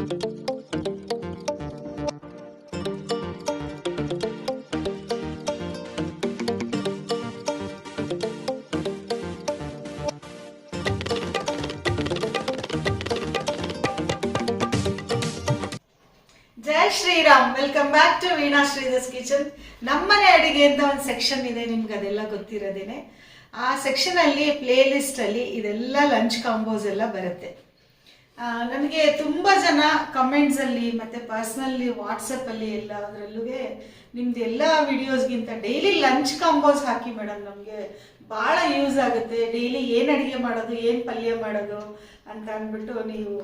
Jai Shriram. Welcome back to Veena Sridhar's kitchen. ನಮ್ಮನೆ ಅಡಿಗೆ ಅಂತ ಒಂದು ಸೆಕ್ಷನ್ ಇದೆ, ನಿಮ್ಗೆ ಅದೆಲ್ಲ ಗೊತ್ತಿರೋದೇನೆ. ಆ ಸೆಕ್ಷನ್ ಅಲ್ಲಿ ಪ್ಲೇ ಲಿಸ್ಟ್ ಅಲ್ಲಿ ಇದೆಲ್ಲ ಲಂಚ್ ಕಾಂಬೋಸ್ ಎಲ್ಲ ಬರುತ್ತೆ. ನನಗೆ ತುಂಬ ಜನ ಕಮೆಂಟ್ಸಲ್ಲಿ ಮತ್ತೆ ಪರ್ಸ್ನಲ್ಲಿ ವಾಟ್ಸಪ್ ಅಲ್ಲಿ ಎಲ್ಲ ಅದರಲ್ಲೂ ನಿಮ್ದು ಎಲ್ಲ ವಿಡಿಯೋಸ್ಗಿಂತ ಡೈಲಿ ಲಂಚ್ ಕಾಂಬೋಸ್ ಹಾಕಿ ಮೇಡಮ್ ನಮಗೆ ಭಾಳ ಯೂಸ್ ಆಗುತ್ತೆ. ಡೈಲಿ ಏನು ಅಡುಗೆ ಮಾಡೋದು, ಏನು ಪಲ್ಯ ಮಾಡೋದು ಅಂತ ಅಂದ್ಬಿಟ್ಟು ನೀವು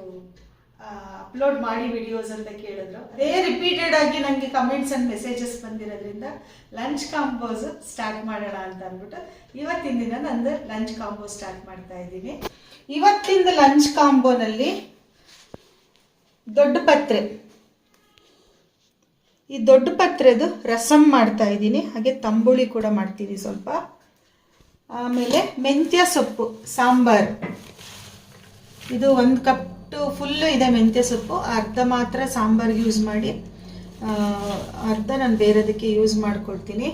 ಅಪ್ಲೋಡ್ ಮಾಡಿ ವಿಡಿಯೋಸ್ ಅಂತ ಕೇಳಿದ್ರು. ಅದೇ ರಿಪೀಟೆಡ್ ಆಗಿ ನನಗೆ ಕಮೆಂಟ್ಸ್ ಅಂಡ್ ಮೆಸೇಜಸ್ ಬಂದಿರೋದ್ರಿಂದ ಲಂಚ್ ಕಾಂಬೋಸ್ ಸ್ಟಾರ್ಟ್ ಮಾಡೋಣ ಅಂತ ಅಂದ್ಬಿಟ್ಟು ಇವತ್ತಿನ ದಿನ ನಂದು ಲಂಚ್ ಕಾಂಬೋ ಸ್ಟಾರ್ಟ್ ಮಾಡ್ತಾ ಇದ್ದೀನಿ. ಇವತ್ತಿಂದ ಲಂಚ್ ಕಾಂಬೋನಲ್ಲಿ ದೊಡ್ಡ ಪತ್ರೆ. ಈ ದೊಡ್ಡ ಪತ್ರೆದು ರಸಂ ಮಾಡ್ತಾ ಇದ್ದೀನಿ. ಹಾಗೆ ತಂಬುಳಿ ಕೂಡ ಮಾಡ್ತೀನಿ ಸ್ವಲ್ಪ. ಆಮೇಲೆ ಮೆಂತ್ಯ ಸೊಪ್ಪು, ಸಾಂಬಾರು. ಇದು ಒಂದು ಕಪ್ಟು ಫುಲ್ಲು ಇದೆ ಮೆಂತ್ಯ ಸೊಪ್ಪು. ಅರ್ಧ ಮಾತ್ರ ಸಾಂಬಾರ್ಗೆ ಯೂಸ್ ಮಾಡಿ. ಅರ್ಧ ನಾನು ಬೇರೆದಕ್ಕೆ ಯೂಸ್ ಮಾಡ್ಕೊಳ್ತೀನಿ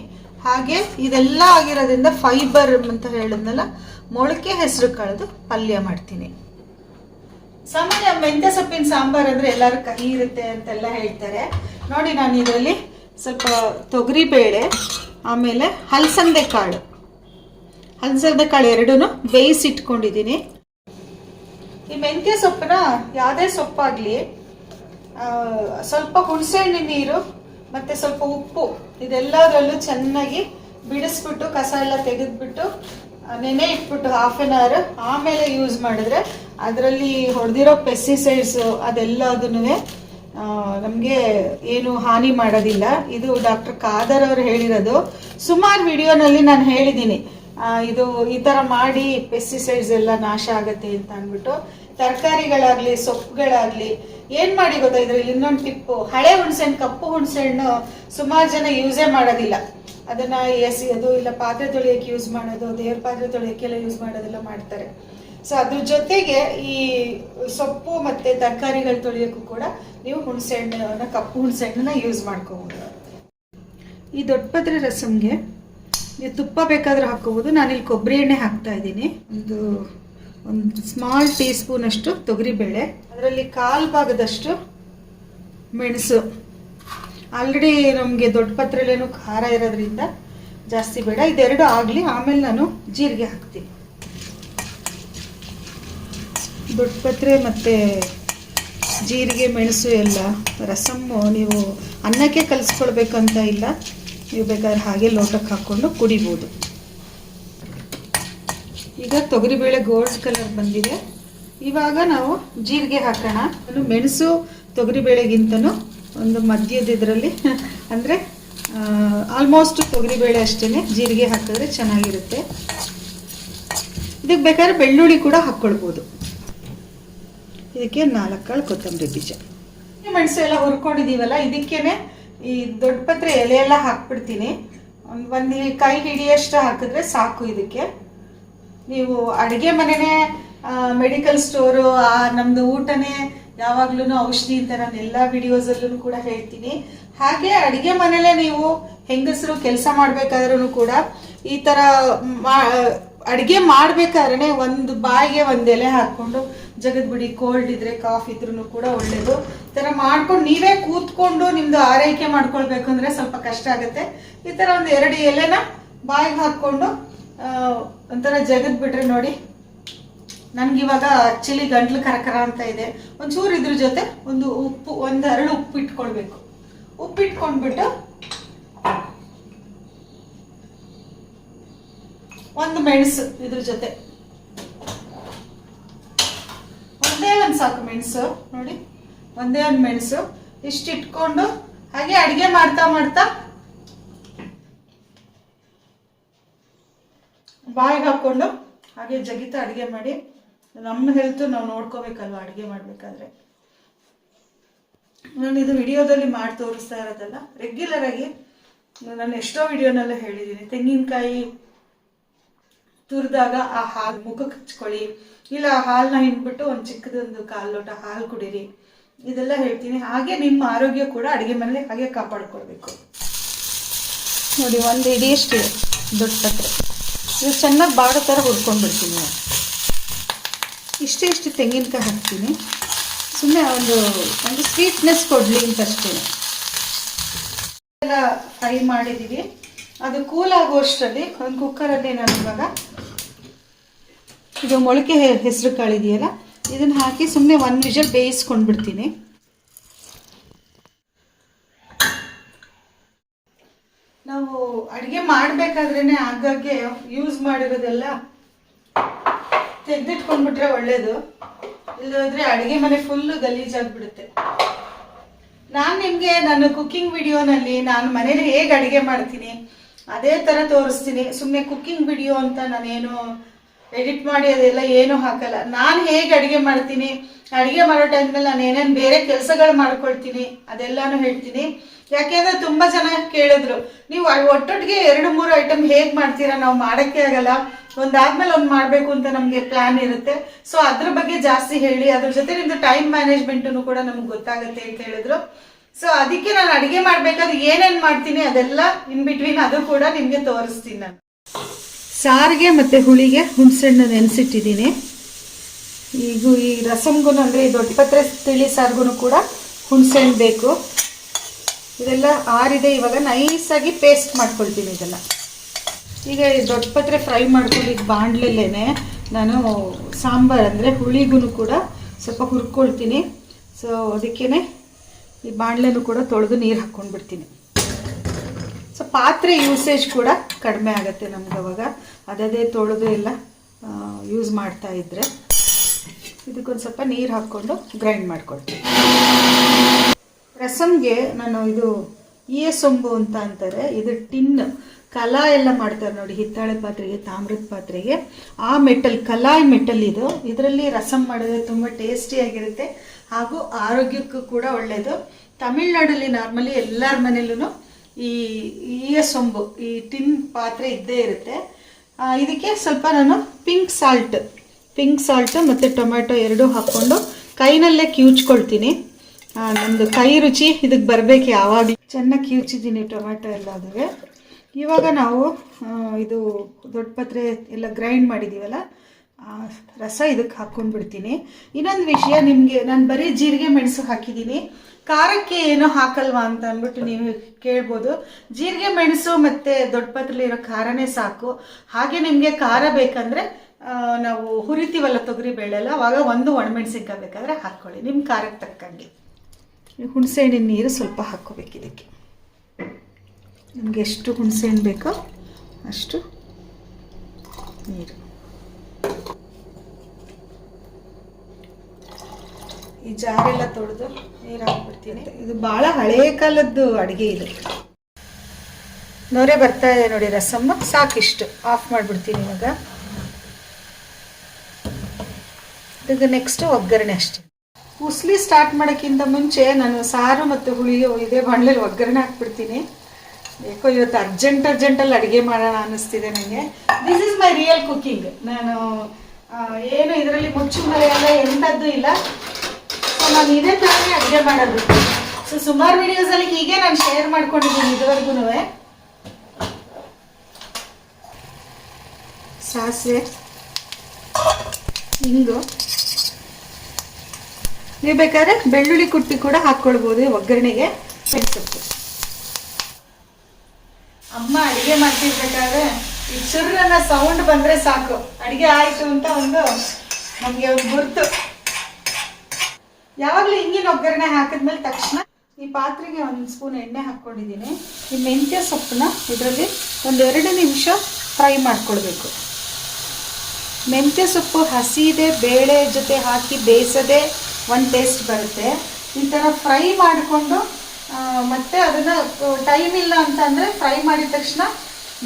ಹಾಗೆ ಇದೆಲ್ಲ ಆಗಿರೋದ್ರಿಂದ ಫೈಬರ್ ಅಂತ ಹೇಳಿದ್ನಲ್ಲ, ಮೊಳಕೆ ಹೆಸರು ಕಳೆದು ಪಲ್ಯ ಮಾಡ್ತೀನಿ. ಸಾಮಾನ್ಯ ಮೆಂತ್ಯ ಸೊಪ್ಪಿನ ಸಾಂಬಾರ್ ಅಂದ್ರೆ ಎಲ್ಲರೂ ಕಹಿ ಇರುತ್ತೆ ಅಂತೆಲ್ಲ ಹೇಳ್ತಾರೆ. ನೋಡಿ ನಾನು ಇದರಲ್ಲಿ ಸ್ವಲ್ಪ ತೊಗರಿ ಬೇಳೆ ಆಮೇಲೆ ಹಲಸಂದೆ ಕಾಳು ಹಲಸಂದೆ ಕಾಳು ಎರಡೂ ಬೇಯಿಸಿಟ್ಕೊಂಡಿದ್ದೀನಿ. ಈ ಮೆಂತ್ಯ ಸೊಪ್ಪನ್ನ ಯಾವುದೇ ಸೊಪ್ಪಾಗಲಿ ಸ್ವಲ್ಪ ಹುಣಸೆಹಣ್ಣಿನ ನೀರು ಮತ್ತೆ ಸ್ವಲ್ಪ ಉಪ್ಪು, ಇದೆಲ್ಲದರಲ್ಲೂ ಚೆನ್ನಾಗಿ ಬಿಡಿಸ್ಬಿಟ್ಟು ಕಸ ಎಲ್ಲ ತೆಗೆದ್ಬಿಟ್ಟು ನೆನೆ ಇಟ್ಬಿಟ್ಟು ಹಾಫ್ ಆನ್ ಅವರ್ ಆಮೇಲೆ ಯೂಸ್ ಮಾಡಿದ್ರೆ ಅದರಲ್ಲಿ ಹೊಡೆದಿರೋ ಪೆಸ್ಟಿಸೈಡ್ಸ್ ಅದೆಲ್ಲದನ್ನು ನಮಗೆ ಏನು ಹಾನಿ ಮಾಡೋದಿಲ್ಲ. ಇದು ಡಾಕ್ಟರ್ ಖಾದರ್ ಅವರು ಹೇಳಿರೋದು. ಸುಮಾರು ವಿಡಿಯೋನಲ್ಲಿ ನಾನು ಹೇಳಿದ್ದೀನಿ. ಇದು ಈ ಥರ ಮಾಡಿ ಪೆಸ್ಟಿಸೈಡ್ಸ್ ಎಲ್ಲ ನಾಶ ಆಗತ್ತೆ ಅಂತ ಅಂದ್ಬಿಟ್ಟು. ತರಕಾರಿಗಳಾಗ್ಲಿ, ಸೊಪ್ಪುಗಳಾಗ್ಲಿ, ಏನ್ ಮಾಡಿ ಗೊತ್ತಾ ಇದ್ರಲ್ಲಿ ಇನ್ನೊಂದು ಟಿಪ್ಪು. ಹಳೆ ಹುಣಸೆಹಣ್ಣು, ಕಪ್ಪು ಹುಣಸೆಹಣ್ಣು ಸುಮಾರು ಜನ ಯೂಸೇ ಮಾಡೋದಿಲ್ಲ. ಅದನ್ನ ಎಸೆಯೋದು ಇಲ್ಲ, ಪಾತ್ರೆ ತೊಳೆಯಕ್ಕೆ ಯೂಸ್ ಮಾಡೋದು, ದೇವ್ರ ಪಾತ್ರೆ ತೊಳೆಯಕ್ಕೆಲ್ಲ ಯೂಸ್ ಮಾಡೋದೆಲ್ಲ ಮಾಡ್ತಾರೆ. ಸೊ ಅದ್ರ ಜೊತೆಗೆ ಈ ಸೊಪ್ಪು ಮತ್ತೆ ತರಕಾರಿಗಳು ತೊಳೆಯೋಕ್ಕೂ ಕೂಡ ನೀವು ಹುಣಸೆಹಣ್ಣನ್ನ, ಕಪ್ಪು ಹುಣಸೆಹಣ್ಣನ್ನ ಯೂಸ್ ಮಾಡ್ಕೋಬಹುದು ಈ ದೊಡ್ಡಪತ್ರೆ ರಸಮ್ಗೆ ನೀವು ತುಪ್ಪ ಬೇಕಾದ್ರೆ ಹಾಕ್ಕೋಬೋದು. ನಾನಿಲ್ಲಿ ಕೊಬ್ಬರಿ ಎಣ್ಣೆ ಹಾಕ್ತಾ ಇದ್ದೀನಿ. ಒಂದು ಒಂದು ಸ್ಮಾಲ್ ಟೀ ಸ್ಪೂನ್ ಅಷ್ಟು ತೊಗರಿಬೇಳೆ, ಅದರಲ್ಲಿ ಕಾಲು ಭಾಗದಷ್ಟು ಮೆಣಸು. ಆಲ್ರೆಡಿ ನಮಗೆ ದೊಡ್ಡ ಪತ್ರೆಲೇನು ಖಾರ ಇರೋದ್ರಿಂದ ಜಾಸ್ತಿ ಬೇಡ. ಇದೆರಡು ಆಗಲಿ, ಆಮೇಲೆ ನಾನು ಜೀರಿಗೆ ಹಾಕ್ತೀನಿ. ದೊಡ್ಡ ಪತ್ರೆ ಮತ್ತು ಜೀರಿಗೆ, ಮೆಣಸು ಎಲ್ಲ, ರಸಮ್ಮು ನೀವು ಅನ್ನಕ್ಕೆ ಕಲಿಸ್ಕೊಳ್ಬೇಕಂತ ಇಲ್ಲ. ನೀವು ಬೇಕಾದ್ರೆ ಹಾಗೆ ಲೋಟಕ್ಕೆ ಹಾಕ್ಕೊಂಡು ಕುಡಿಬೋದು. ಈಗ ತೊಗರಿಬೇಳೆ ಗೋಲ್ಡ್ ಕಲರ್ ಬಂದಿದೆ. ಇವಾಗ ನಾವು ಜೀರಿಗೆ ಹಾಕೋಣ. ಮೆಣಸು ತೊಗರಿಬೇಳೆಗಿಂತನೂ ಒಂದು ಮಧ್ಯದ ಇದರಲ್ಲಿ, ಅಂದರೆ ಆಲ್ಮೋಸ್ಟ್ ತೊಗರಿಬೇಳೆ ಅಷ್ಟೇ ಜೀರಿಗೆ ಹಾಕಿದ್ರೆ ಚೆನ್ನಾಗಿರುತ್ತೆ. ಇದಕ್ಕೆ ಬೇಕಾದ್ರೆ ಬೆಳ್ಳುಳ್ಳಿ ಕೂಡ ಹಾಕ್ಕೊಳ್ಬೋದು. ಇದಕ್ಕೆ ನಾಲ್ಕು ಕಾಳು ಕೊತ್ತಂಬರಿ ಬೀಜ. ಮೆಣಸು ಎಲ್ಲ ಹುರ್ಕೊಂಡಿದ್ದೀವಲ್ಲ ಇದಕ್ಕೇನೆ ಈ ದೊಡ್ಡ ಪತ್ರೆ ಎಲೆ ಎಲ್ಲ ಹಾಕ್ಬಿಡ್ತೀನಿ. ಒಂದು ಒಂದು ಕೈ ಹಿಡಿಯಷ್ಟು ಹಾಕಿದ್ರೆ ಸಾಕು ಇದಕ್ಕೆ. ನೀವು ಅಡುಗೆ ಮನೆನೇ ಮೆಡಿಕಲ್ ಸ್ಟೋರು ನಮ್ದು ಊಟನೇ ಯಾವಾಗ್ಲೂ ಔಷಧಿ ಅಂತ ನಾನು ಎಲ್ಲ ವಿಡಿಯೋಸಲ್ಲೂ ಕೂಡ ಹೇಳ್ತೀನಿ. ಹಾಗೆ ಅಡುಗೆ ಮನೇಲೆ ನೀವು ಹೆಂಗಸರು ಕೆಲಸ ಮಾಡ್ಬೇಕಾದ್ರೂ ಕೂಡ ಈ ಥರ ಅಡುಗೆ ಮಾಡ್ಬೇಕಾದ್ರೆ ಒಂದು ಬಾಯಿಗೆ ಒಂದು ಎಲೆ ಹಾಕ್ಕೊಂಡು ಜಗದ್ಬಿಡಿ ಕೋಲ್ಡ್ ಇದ್ರೆ ಕಾಫ್ ಇದ್ರೂ ಕೂಡ ಒಳ್ಳೇದು. ಈ ಥರ ಮಾಡ್ಕೊಂಡು ನೀವೇ ಕೂತ್ಕೊಂಡು ನಿಮ್ದು ಆರೈಕೆ ಮಾಡ್ಕೊಳ್ಬೇಕು ಅಂದ್ರೆ ಸ್ವಲ್ಪ ಕಷ್ಟ ಆಗುತ್ತೆ. ಈ ಥರ ಒಂದು ಎರಡು ಎಲೆನ ಬಾಯಿಗೆ ಹಾಕ್ಕೊಂಡು ಆ, ಒಂಥರ ಜಗದ್ ಬಿಟ್ರೆ ನೋಡಿ. ನನಗಿವಾಗ ಆಕ್ಚುಲಿ ಗಂಟ್ಲು ಕರಕರ ಅಂತ ಇದೆ. ಒಂಚೂರು ಇದ್ರ ಜೊತೆ ಒಂದು ಉಪ್ಪು, ಒಂದು ಹರಳು ಉಪ್ಪು ಇಟ್ಕೊಳ್ಬೇಕು. ಉಪ್ಪು ಇಟ್ಕೊಂಡ್ಬಿಟ್ಟು ಒಂದು ಮೆಣಸು ಇದ್ರ ಜೊತೆ. ಒಂದೇ ಒಂದು ಸಾಕು ಮೆಣಸು, ನೋಡಿ. ಒಂದೇ ಒಂದು ಮೆಣಸು. ಇಷ್ಟು ಇಟ್ಕೊಂಡು ಹಾಗೆ ಅಡಿಗೆ ಮಾಡ್ತಾ ಮಾಡ್ತಾ ಬಾಯಿಗೆ ಹಾಕ್ಕೊಂಡು ಹಾಗೆ ಜಗಿತ ಅಡುಗೆ ಮಾಡಿ, ನಮ್ಮ ಹೆಲ್ತ್ ನಾವು ನೋಡ್ಕೋಬೇಕಲ್ವ ಅಡುಗೆ ಮಾಡಬೇಕಾದ್ರೆ? ನಾನು ಇದು ವಿಡಿಯೋದಲ್ಲಿ ಮಾಡಿ ತೋರಿಸ್ತಾ ಇರೋದಲ್ಲ ರೆಗ್ಯುಲರ್ ಆಗಿ ನಾನು ಎಷ್ಟೋ ವಿಡಿಯೋನಲ್ಲೂ ಹೇಳಿದ್ದೀನಿ. ತೆಂಗಿನಕಾಯಿ ತುರಿದಾಗ ಆ ಹಾಲು ಮುಖಕ್ಕೆ ಹಚ್ಕೊಳ್ಳಿ, ಇಲ್ಲ ಆ ಹಾಲನ್ನ ಹಿಂಡ್ಬಿಟ್ಟು ಒಂದು ಚಿಕ್ಕದೊಂದು ಕಾಲು ಲೋಟ ಹಾಲು ಕುಡೀರಿ, ಇದೆಲ್ಲ ಹೇಳ್ತೀನಿ. ಹಾಗೆ ನಿಮ್ಮ ಆರೋಗ್ಯ ಕೂಡ ಅಡುಗೆ ಮನೇಲಿ ಹಾಗೆ ಕಾಪಾಡ್ಕೊಳ್ಬೇಕು. ನೋಡಿ, ಒಂದು ಇಡಿಯಷ್ಟಿದೆ ದೊಡ್ಡ ಪತ್ರೆ ಇದು ಚೆನ್ನಾಗಿ ಬಾಡೋ ಥರ ಹುರ್ಕೊಂಡ್ಬಿಡ್ತೀನಿ ನಾನು. ಇಷ್ಟೇ ಇಷ್ಟು ತೆಂಗಿನಕಾಯಿ ಹಾಕ್ತೀನಿ. ಸುಮ್ಮನೆ ಒಂದು ಒಂದು ಸ್ವೀಟ್ನೆಸ್ ಕೊಡಲಿ ಅಂತ ಅಷ್ಟೇ ಎಲ್ಲ ಫ್ರೈ ಮಾಡಿದ್ದೀವಿ. ಅದು ಕೂಲ್ ಆಗುವಷ್ಟರಲ್ಲಿ ಒಂದು ಕುಕ್ಕರಲ್ಲಿ ನಾನು ಇವಾಗ ಇದು ಮೊಳಕೆ ಹೆಸರು ಕಾಳಿದೆಯಲ್ಲ, ಇದನ್ನು ಹಾಕಿ ಸುಮ್ಮನೆ ಒಂದು ವಿಷಲ್ ಬೇಯಿಸ್ಕೊಂಡು ಬಿಡ್ತೀನಿ ನಾವು ಅಡುಗೆ ಮಾಡಬೇಕಾದ್ರೇ ಆಗಾಗ್ಗೆ ಯೂಸ್ ಮಾಡಿರೋದೆಲ್ಲ ತೆಗೆದಿಟ್ಕೊಂಡ್ಬಿಟ್ರೆ ಒಳ್ಳೇದು. ಇಲ್ಲದ್ರೆ ಅಡುಗೆ ಮನೆ ಫುಲ್ಲು ಗಲೀಜಾಗ್ಬಿಡುತ್ತೆ ನಾನು ನಿಮಗೆ ನನ್ನ ಕುಕ್ಕಿಂಗ್ ವಿಡಿಯೋನಲ್ಲಿ ನಾನು ಮನೇಲಿ ಹೇಗೆ ಅಡುಗೆ ಮಾಡ್ತೀನಿ, ಅದೇ ಥರ ತೋರಿಸ್ತೀನಿ. ಸುಮ್ಮನೆ ಕುಕ್ಕಿಂಗ್ ವಿಡಿಯೋ ಅಂತ ನಾನೇನು ಎಡಿಟ್ ಮಾಡಿ ಅದೆಲ್ಲ ಏನು ಹಾಕಲ್ಲ. ನಾನು ಹೇಗೆ ಅಡುಗೆ ಮಾಡ್ತೀನಿ? ಅಡುಗೆ ಮಾಡೋ ಟೈಮ್ನಲ್ಲಿ ನಾನು ಏನೇನು ಬೇರೆ ಕೆಲಸಗಳು ಮಾಡ್ಕೊಳ್ತೀನಿ, ಅದೆಲ್ಲಾನು ಹೇಳ್ತೀನಿ. ಯಾಕೆಂದ್ರೆ ತುಂಬ ಜನ ಕೇಳಿದ್ರು, ನೀವು ಒಟ್ಟೊಟ್ಟಿಗೆ ಎರಡು, ಮೂರು ಐಟಮ್ ಹೇಗೆ ಮಾಡ್ತೀರಾ? ನಾವು ಮಾಡೋಕ್ಕೆ ಆಗಲ್ಲ. ಒಂದಾದ್ಮೇಲೆ ಒಂದು ಮಾಡಬೇಕು ಅಂತ ನಮಗೆ ಪ್ಲಾನ್ ಇರುತ್ತೆ. ಸೊ ಅದ್ರ ಬಗ್ಗೆ ಜಾಸ್ತಿ ಹೇಳಿ, ಅದ್ರ ಜೊತೆ ನಿಮ್ದು ಟೈಮ್ ಮ್ಯಾನೇಜ್ಮೆಂಟು ಕೂಡ ನಮ್ಗೆ ಗೊತ್ತಾಗುತ್ತೆ ಅಂತ ಹೇಳಿದ್ರು. ಸೊ ಅದಕ್ಕೆ ನಾನು ಅಡುಗೆ ಮಾಡಬೇಕಾದ್ರೆ ಏನೇನು ಮಾಡ್ತೀನಿ ಅದೆಲ್ಲ ಇನ್ ಬಿಟ್ವೀನ್ ಅದು ಕೂಡ ನಿಮಗೆ ತೋರಿಸ್ತೀನಿ ನಾನು. ಸಾರಿಗೆ ಮತ್ತು ಹುಳಿಗೆ ಹುಣಸೆಹಣ್ಣು ನೆನೆಸಿಟ್ಟಿದ್ದೀನಿ. ಈಗ ಈ ರಸಮ್ಗೂ ಅಂದರೆ ಈ ದೊಡ್ಡ ಪತ್ರೆ ತಿಳಿ ಸಾರಿಗೂ ಕೂಡ ಹುಣಸೆಹಣ್ಣು ಬೇಕು. ಇದೆಲ್ಲ ಆರಿದೆ ಇವಾಗ ನೈಸಾಗಿ ಪೇಸ್ಟ್ ಮಾಡ್ಕೊಳ್ತೀನಿ ಇದೆಲ್ಲ. ಈಗ ದೊಡ್ಡ ಪತ್ರೆ ಫ್ರೈ ಈಗ ಬಾಣಲೆಲ್ಲೇ ನಾನು ಸಾಂಬಾರು ಅಂದರೆ ಹುಳಿಗೂ ಕೂಡ ಸ್ವಲ್ಪ ಹುರ್ಕೊಳ್ತೀನಿ. ಸೊ ಅದಕ್ಕೇ ಈ ಬಾಣಲೆನೂ ಕೂಡ ತೊಳೆದು ನೀರು ಹಾಕ್ಕೊಂಡ್ಬಿಡ್ತೀನಿ. ಸೊ ಪಾತ್ರೆ ಯೂಸೇಜ್ ಕೂಡ ಕಡಿಮೆ ಆಗುತ್ತೆ ನಮ್ಗೆ ಅವಾಗ. ಅದದೇ ತೊಳೆದು ಎಲ್ಲ ಯೂಸ್ ಮಾಡ್ತಾ ಇದ್ರೆ. ಇದಕ್ಕೊಂದು ಸ್ವಲ್ಪ ನೀರು ಹಾಕ್ಕೊಂಡು ಗ್ರೈಂಡ್ ಮಾಡ್ಕೊಳ್ತೀನಿ. ರಸಮ್ಗೆ ನಾನು ಇದು ಈ ಸೊಂಬು ಅಂತ ಅಂತಾರೆ. ಇದು ಟಿನ್, ಕಲಾ ಎಲ್ಲ ಮಾಡ್ತಾರೆ ನೋಡಿ, ಹಿತ್ತಾಳೆ ಪಾತ್ರೆಗೆ, ತಾಮ್ರದ ಪಾತ್ರೆಗೆ. ಆ ಮೆಟಲ್, ಕಲಾಯ್ ಮೆಟಲ್ ಇದು. ಇದರಲ್ಲಿ ರಸಮ್ ಮಾಡಿದ್ರೆ ತುಂಬ ಟೇಸ್ಟಿಯಾಗಿರುತ್ತೆ ಹಾಗೂ ಆರೋಗ್ಯಕ್ಕೂ ಕೂಡ ಒಳ್ಳೆಯದು ತಮಿಳ್ನಾಡಲ್ಲಿ ನಾರ್ಮಲಿ ಎಲ್ಲರ ಮನೇಲೂ ಈ ಈಯ ಸೊಂಬು ಈ ಟಿನ್ ಪಾತ್ರೆ ಇದ್ದೇ ಇರುತ್ತೆ. ಇದಕ್ಕೆ ಸ್ವಲ್ಪ ನಾನು ಪಿಂಕ್ ಸಾಲ್ಟ್ ಪಿಂಕ್ ಸಾಲ್ಟ್ ಮತ್ತು ಟೊಮ್ಯಾಟೊ ಎರಡೂ ಹಾಕ್ಕೊಂಡು ಕೈನಲ್ಲೇ ಕಿವುಚ್ಕೊಳ್ತೀನಿ. ನಮ್ಮದು ಕೈ ರುಚಿ ಇದಕ್ಕೆ ಬರಬೇಕು ಯಾವಾಗ. ಚೆನ್ನಾಗಿ ಕಿವುಚಿದ್ದೀನಿ ಟೊಮ್ಯಾಟೊ ಎಲ್ಲ ಇವಾಗ ನಾವು ಇದು ದೊಡ್ಡ ಪತ್ರೆ ಎಲ್ಲ ಗ್ರೈಂಡ್ ಮಾಡಿದ್ದೀವಲ್ಲ ರಸ ಇದಕ್ಕೆ ಹಾಕ್ಕೊಂಡ್ಬಿಡ್ತೀನಿ. ಇನ್ನೊಂದು ವಿಷಯ ನಿಮಗೆ, ನಾನು ಬರೀ ಜೀರಿಗೆ ಮೆಣಸು ಹಾಕಿದ್ದೀನಿ. ಖಾರಕ್ಕೆ ಏನು ಹಾಕಲ್ವಾ ಅಂತ ಅಂದ್ಬಿಟ್ಟು ನೀವು ಕೇಳ್ಬೋದು. ಜೀರಿಗೆ, ಮೆಣಸು ಮತ್ತು ದೊಡ್ಡ ಪತ್ರೆಲಿ ಇರೋ ಖಾರನೇ ಸಾಕು. ಹಾಗೆ ನಿಮಗೆ ಖಾರ ಬೇಕಂದ್ರೆ ನಾವು ಹುರಿತೀವಲ್ಲ ತೊಗರಿ ಬೇಳೆಲ್ಲ, ಅವಾಗ ಒಂದು ಒಣಮೆಣಸಿನ್ಕಾಯಿ ಬೇಕಾದರೆ ಹಾಕ್ಕೊಳ್ಳಿ. ನಿಮ್ಮ ಖಾರಕ್ಕೆ ತಕ್ಕಂಗೆ. ಹುಣಸೆಹಣ್ಣಿನ ನೀರು ಸ್ವಲ್ಪ ಹಾಕೋಬೇಕು ಇದಕ್ಕೆ. ನಿಮ್ಗೆ ಎಷ್ಟು ಹುಣಸೆಹಣ್ಣು ಬೇಕೋ ಅಷ್ಟು ನೀರು. ಈ ಜಾರೆಲ್ಲ ತೊಳೆದು ನೀರು ಹಾಕ್ಬಿಡ್ತೀನಿ ಇದು ಭಾಳ ಹಳೆಯ ಕಾಲದ್ದು ಅಡುಗೆ ಇದು. ನೋರೆ ಬರ್ತಾ ಇದೆ ನೋಡಿ ರಸಮ್ಮ. ಸಾಕಿಷ್ಟು. ಆಫ್ ಮಾಡಿಬಿಡ್ತೀನಿ ಇವಾಗ. ಇದಕ್ಕೆ ನೆಕ್ಸ್ಟ್ ಒಗ್ಗರಣೆ ಅಷ್ಟೇ. ಉಸ್ಲಿ ಸ್ಟಾರ್ಟ್ ಮಾಡೋಕ್ಕಿಂತ ಮುಂಚೆ ನಾನು ಸಾರು ಮತ್ತು ಹುಳಿ ಇದೇ ಬಾಣಲೆಯಲ್ಲಿ ಒಗ್ಗರಣೆ ಹಾಕ್ಬಿಡ್ತೀನಿ. ಯಾಕೋ ಇವತ್ತು ಅರ್ಜೆಂಟ್ ಅರ್ಜೆಂಟಲ್ಲಿ ಅಡುಗೆ ಮಾಡೋಣ ಅನ್ನಿಸ್ತಿದೆ ನನಗೆ this is my real cooking ನಾನು ಏನು ಇದರಲ್ಲಿ ಮುಚ್ಚು ಮರೆಯಲ್ಲ ಎಂಥದ್ದು ಇಲ್ಲ. ನಾನು ಇದೇ ಥರನೇ ಅಡುಗೆ ಮಾಡೋದು. ಸೊ ಸುಮಾರು ವಿಡಿಯೋಸಲ್ಲಿ ಹೀಗೆ ನಾನು ಶೇರ್ ಮಾಡ್ಕೊಂಡಿದ್ದೀನಿ ಇದುವರೆಗೂ ಸಾಸಿವೆ ಹಿಂಗು ನೀವು ಬೇಕಾದ್ರೆ ಬೆಳ್ಳುಳ್ಳಿ ಕುಟ್ಟಿ ಕೂಡ ಹಾಕ್ಕೊಳ್ಬೋದು, ಒಗ್ಗರಣೆಗೆ ಮೆಣಸೊಪ್ಪು ಅಮ್ಮ ಅಡಿಗೆ ಮಾಡ್ತಿರ್ಬೇಕಾದ್ರೆ ಈ ಚುರ್ರನ್ನ ಸೌಂಡ್ ಬಂದ್ರೆ ಸಾಕು. ಅಡಿಗೆ ಆಯ್ತು ಅಂತ ಒಂದು ನಮಗೆ ಒಂದು ಗುರ್ತು. ಯಾವಾಗಲೂ ಹಿಂಗಿನ ಒಗ್ಗರಣೆ ಹಾಕಿದ್ಮೇಲೆ ತಕ್ಷಣ ಈ ಪಾತ್ರೆಗೆ ಒಂದು ಸ್ಪೂನ್ ಎಣ್ಣೆ ಹಾಕ್ಕೊಂಡಿದ್ದೀನಿ. ಈ ಮೆಂತ್ಯ ಸೊಪ್ಪನ್ನ ಇದರಲ್ಲಿ ಒಂದು ಎರಡು ನಿಮಿಷ ಫ್ರೈ ಮಾಡ್ಕೊಳ್ಬೇಕು. ಮೆಂತ್ಯ ಸೊಪ್ಪು ಹಸಿದೆ, ಬೇಳೆ ಜೊತೆ ಹಾಕಿ ಬೇಯಿಸದೆ ಒಂದು ಟೇಸ್ಟ್ ಬರುತ್ತೆ. ಈ ಥರ ಫ್ರೈ ಮಾಡಿಕೊಂಡು ಮತ್ತೆ ಅದನ್ನು ಟೈಮ್ ಇಲ್ಲ ಅಂತ ಫ್ರೈ ಮಾಡಿದ ತಕ್ಷಣ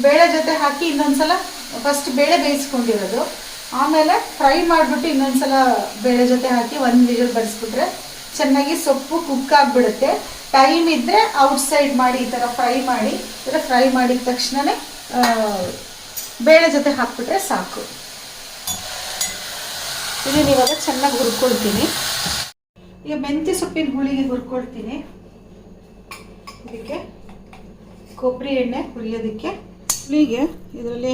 ಬೇಳೆ ಜೊತೆ ಹಾಕಿ ಇನ್ನೊಂದ್ಸಲ ಫಸ್ಟ್ ಬೇಳೆ ಬೇಯಿಸ್ಕೊಂಡಿರೋದು. ಆಮೇಲೆ ಫ್ರೈ ಮಾಡಿಬಿಟ್ಟು ಇನ್ನೊಂದ್ಸಲ ಬೇಳೆ ಜೊತೆ ಹಾಕಿ ಒಂದು ವಿಜಲ್ ಬರೆಸ್ಬಿಟ್ರೆ ಚೆನ್ನಾಗಿ ಸೊಪ್ಪು ಕುಕ್ ಆಗಿಬಿಡುತ್ತೆ. ಟೈಮ್ ಇದ್ದರೆ ಔಟ್ಸೈಡ್ ಮಾಡಿ ಈ ಥರ ಫ್ರೈ ಮಾಡಿ, ಈ ಥರ ಫ್ರೈ ಮಾಡಿದ ತಕ್ಷಣವೇ ಬೇಳೆ ಜೊತೆ ಹಾಕ್ಬಿಟ್ರೆ ಸಾಕು. ಇದನ್ನ ಇವಾಗ ಚೆನ್ನಾಗಿ ಹುರ್ಕೊಳ್ತೀನಿ. ಈಗ ಮೆಂತ್ಯ ಸೊಪ್ಪಿನ ಹುಳಿಗೆ ಹುರ್ಕೊಳ್ತೀನಿ. ಇದಕ್ಕೆ ಕೊಬ್ಬರಿ ಎಣ್ಣೆ ಹುರಿಯೋದಕ್ಕೆ. ಹುಳಿಗೆ ಇದರಲ್ಲಿ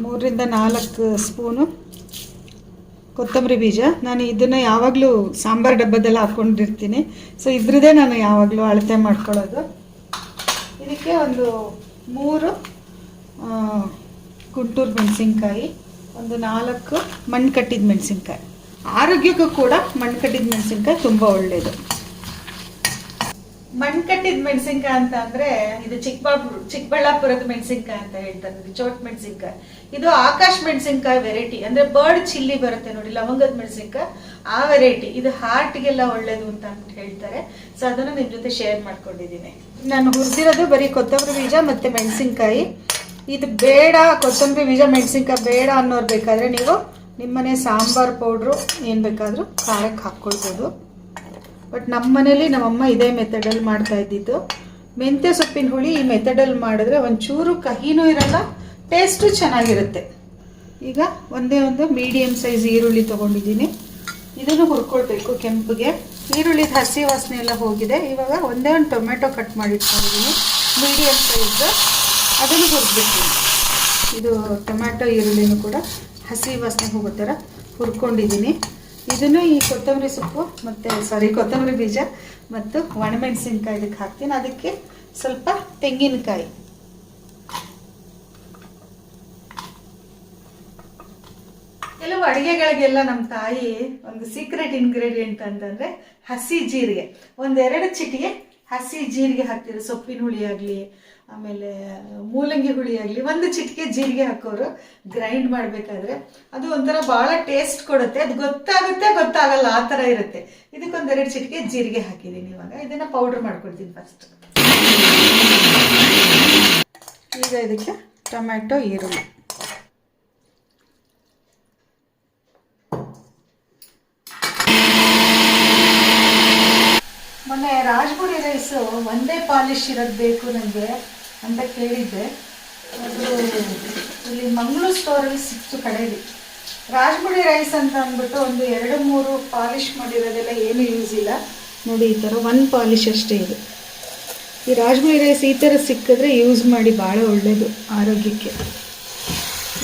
ಮೂರರಿಂದ ನಾಲ್ಕು ಸ್ಪೂನು ಕೊತ್ತಂಬರಿ ಬೀಜ. ನಾನು ಇದನ್ನು ಯಾವಾಗಲೂ ಸಾಂಬಾರು ಡಬ್ಬದಲ್ಲಿ ಹಾಕ್ಕೊಂಡಿರ್ತೀನಿ ಸೊ ಇದ್ರದ್ದೇ ನಾನು ಯಾವಾಗಲೂ ಅಳತೆ ಮಾಡ್ಕೊಳ್ಳೋದು. ಇದಕ್ಕೆ ಒಂದು ಮೂರು ಗುಂಟೂರು ಮೆಣಸಿನ್ಕಾಯಿ, ಒಂದು ನಾಲ್ಕು ಮಣ್ಣು ಕಟ್ಟಿದ ಮೆಣಸಿನ್ಕಾಯಿ. ಆರೋಗ್ಯಕ್ಕೂ ಕೂಡ ಮಣ್ಣು ಕಟ್ಟಿದ ಮೆಣಸಿನ್ಕಾಯಿ ತುಂಬ ಒಳ್ಳೆಯದು ಮಣ್ಣು ಕಟ್ಟಿದ ಮೆಣಸಿನ್ಕಾಯಿ ಅಂತ ಅಂದ್ರೆ ಇದು ಚಿಕ್ಕಬಳ್ಳಾಪುರ ಚಿಕ್ಕಬಳ್ಳಾಪುರದ ಮೆಣಸಿನ್ಕಾಯಿ ಅಂತ ಹೇಳ್ತಾರೆ. ಚೋಟ್ ಮೆಣಸಿನ್ಕಾಯಿ. ಇದು ಆಕಾಶ್ ಮೆಣಸಿನ್ಕಾಯಿ ವೆರೈಟಿ ಅಂದ್ರೆ ಬರ್ಡ್ ಚಿಲ್ಲಿ ಬರುತ್ತೆ ನೋಡಿ, ಲವಂಗದ ಮೆಣಸಿನ್ಕಾಯಿ. ಆ ವೆರೈಟಿ ಇದು ಹಾರ್ಟ್ಗೆಲ್ಲ ಒಳ್ಳೇದು ಅಂತ ಅಂದ್ಬಿಟ್ಟು ಹೇಳ್ತಾರೆ. ಸೊ ಅದನ್ನು ನಿಮ್ ಜೊತೆ ಶೇರ್ ಮಾಡ್ಕೊಂಡಿದ್ದೀನಿ. ನಾನು ಹುರಿದಿರೋದು ಬರೀ ಕೊತ್ತಂಬರಿ ಬೀಜ ಮತ್ತೆ ಮೆಣಸಿನ್ಕಾಯಿ. ಇದು ಬೇಡ, ಕೊತ್ತಂಬರಿ ಬೀಜ, ಮೆಣಸಿನ್ಕಾಯಿ ಬೇಡ ಅನ್ನೋರು ಬೇಕಾದ್ರೆ ನೀವು ನಿಮ್ಮನೆ ಸಾಂಬಾರ್ ಪೌಡ್ರು ಏನು ಬೇಕಾದರೂ ಖಾರಕ್ಕೆ ಹಾಕ್ಕೊಳ್ಬೋದು. ಬಟ್ ನಮ್ಮ ಮನೇಲಿ ನಮ್ಮಮ್ಮ ಇದೇ ಮೆಥಡಲ್ಲಿ ಮಾಡ್ತಾ ಇದ್ದಿದ್ದು. ಮೆಂತ್ಯ ಸೊಪ್ಪಿನ ಹುಳಿ ಈ ಮೆಥಡಲ್ಲಿ ಮಾಡಿದ್ರೆ ಒಂಚೂರು ಕಹಿನೂ ಇರಲ್ಲ ಟೇಸ್ಟು ಚೆನ್ನಾಗಿರುತ್ತೆ. ಈಗ ಒಂದೇ ಒಂದು ಮೀಡಿಯಮ್ ಸೈಜ್ ಈರುಳ್ಳಿ ತೊಗೊಂಡಿದ್ದೀನಿ. ಇದನ್ನು ಹುರ್ಕೊಳ್ಬೇಕು ಕೆಂಪಿಗೆ. ಈರುಳ್ಳಿದ ಹಸಿ ವಾಸನೆ ಎಲ್ಲ ಹೋಗಿದೆ. ಇವಾಗ ಒಂದೇ ಒಂದು ಟೊಮೆಟೊ ಕಟ್ ಮಾಡಿಟ್ಕೊಂಡಿದ್ದೀನಿ. Medium size. ಅದನ್ನು ಹುರಿದ್ಬಿಡ್ತೀನಿ. ಇದು ಟೊಮ್ಯಾಟೊ ಈರುಳ್ಳಿನೂ ಕೂಡ ಹಸಿ ವಾಸನೆ ಹೋಗೋ ಥರ ಹುರ್ಕೊಂಡಿದ್ದೀನಿ. ಇದನ್ನು ಈ ಕೊತ್ತಂಬರಿ ಸೊಪ್ಪು ಮತ್ತು ಸಾರಿ ಕೊತ್ತಂಬರಿ ಬೀಜ ಮತ್ತು ಒಣಮೆಣಸಿನ್ಕಾಯಿ ಇದಕ್ಕೆ ಹಾಕ್ತೀನಿ. ಅದಕ್ಕೆ ಸ್ವಲ್ಪ ತೆಂಗಿನಕಾಯಿ. ಕೆಲವು ಅಡುಗೆಗಳಿಗೆಲ್ಲ ನಮ್ಮ ತಾಯಿ ಒಂದು ಸೀಕ್ರೆಟ್ ಇಂಗ್ರೀಡಿಯೆಂಟ್ ಅಂತಂದ್ರೆ ಹಸಿ ಜೀರಿಗೆ. ಒಂದೆರಡು ಚಿಟಿಗೆ ಹಸಿ ಜೀರಿಗೆ ಹಾಕ್ತಿದ್ರು. ಸೊಪ್ಪಿನ ಹುಳಿ ಆಗಲಿ, ಆಮೇಲೆ ಮೂಲಂಗಿ ಹುಳಿ ಆಗಲಿ, ಒಂದು ಚಿಟಿಕೆ ಜೀರಿಗೆ ಹಾಕೋರು ಗ್ರೈಂಡ್ ಮಾಡಬೇಕಾದ್ರೆ ಅದು ಒಂಥರ ಭಾಳ ಟೇಸ್ಟ್ ಕೊಡುತ್ತೆ. ಅದು ಗೊತ್ತಾಗುತ್ತೆ, ಗೊತ್ತಾಗಲ್ಲ, ಆ ಥರ ಇರುತ್ತೆ. ಇದಕ್ಕೊಂದೆರಡು ಚಿಟಿಕೆ ಜೀರಿಗೆ ಹಾಕಿದ್ದೀನಿ ಇವಾಗ. ಇದನ್ನು ಪೌಡ್ರ್ ಮಾಡ್ಕೊಡ್ತೀನಿ ಫಸ್ಟ್ ಈಗ ಇದಕ್ಕೆ ಟೊಮ್ಯಾಟೊ ಈರುಳ್ಳಿ. ಮೊನ್ನೆ ರಾಜ್ಪುರಿ ರೈಸು ಒಂದೇ ಪಾಲಿಶ್ ಇರೋದು ಬೇಕು ನನಗೆ ಅಂತ ಕೇಳಿದ್ದೆ. ಅದು ಇಲ್ಲಿ ಮಂಗಳೂರು ಸ್ಟೋರಲ್ಲಿ ಸಿಕ್ತು ಕಡೆಯಲ್ಲಿ ರಾಜ್ಗುಡಿ ರೈಸ್ ಅಂತ ಅಂದ್ಬಿಟ್ಟು ಒಂದು ಎರಡು ಮೂರು ಪಾಲಿಶ್ ಮಾಡಿರೋದೆಲ್ಲ ಏನು ಯೂಸ್ ಇಲ್ಲ. ನೋಡಿ ಈ ಥರ ಒಂದು ಪಾಲಿಶ್ ಅಷ್ಟೇ ಇದೆ. ಈ ರಾಜ್ಗುಡಿ ರೈಸ್ ಈ ಥರ ಸಿಕ್ಕಿದ್ರೆ ಯೂಸ್ ಮಾಡಿ ಭಾಳ ಒಳ್ಳೆಯದು ಆರೋಗ್ಯಕ್ಕೆ.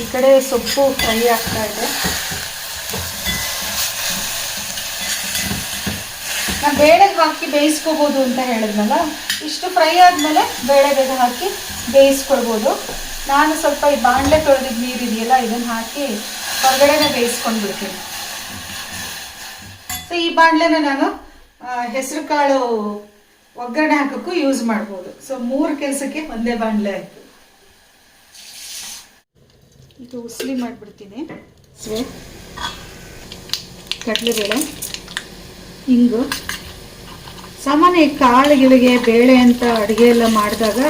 ಈ ಕಡೆ ಸೊಪ್ಪು ಫ್ರೈ ಆಗ್ತಾ ಇದೆ. ನಾ ಬೇಳೆಗೆ ಹಾಕಿ ಬೇಯಿಸ್ಕೋಬೋದು ಅಂತ ಹೇಳಿದ್ನಲ್ಲ, ಇಷ್ಟು ಫ್ರೈ ಆದಮೇಲೆ ಬೇಳೆ ಬೇಗ ಹಾಕಿ ಬೇಯಿಸ್ಕೊಳ್ಬೋದು. ನಾನು ಸ್ವಲ್ಪ ಈ ಬಾಣಲೆ ನೀರು ಇದೆಯಲ್ಲ ಇದನ್ನು ಹಾಕಿ ಹೊರಗಡೆನೆ ಬೇಯಿಸ್ಕೊಂಡು ಬಿಡ್ತೀನಿ ಸೊ ಈ ಬಾಣಲೆನ ನಾನು ಹೆಸರು ಕಾಳು ಒಗ್ಗರಣೆ ಹಾಕೋಕ್ಕೂ ಯೂಸ್ ಮಾಡ್ಬೋದು. ಸೊ ಮೂರು ಕೆಲಸಕ್ಕೆ ಒಂದೇ ಬಾಣಲೆ ಆಯಿತು. ಇದು ಉಸ್ಲಿ ಮಾಡಿಬಿಡ್ತೀನಿ. ಸೊ ಕಡಲೆಬೇಳೆ. ಹಿಂಗು. ಸಾಮಾನ್ಯ ಕಾಳುಗಳಿಗೆ ಬೇಳೆ ಅಂತ ಅಡುಗೆ ಎಲ್ಲ ಮಾಡಿದಾಗ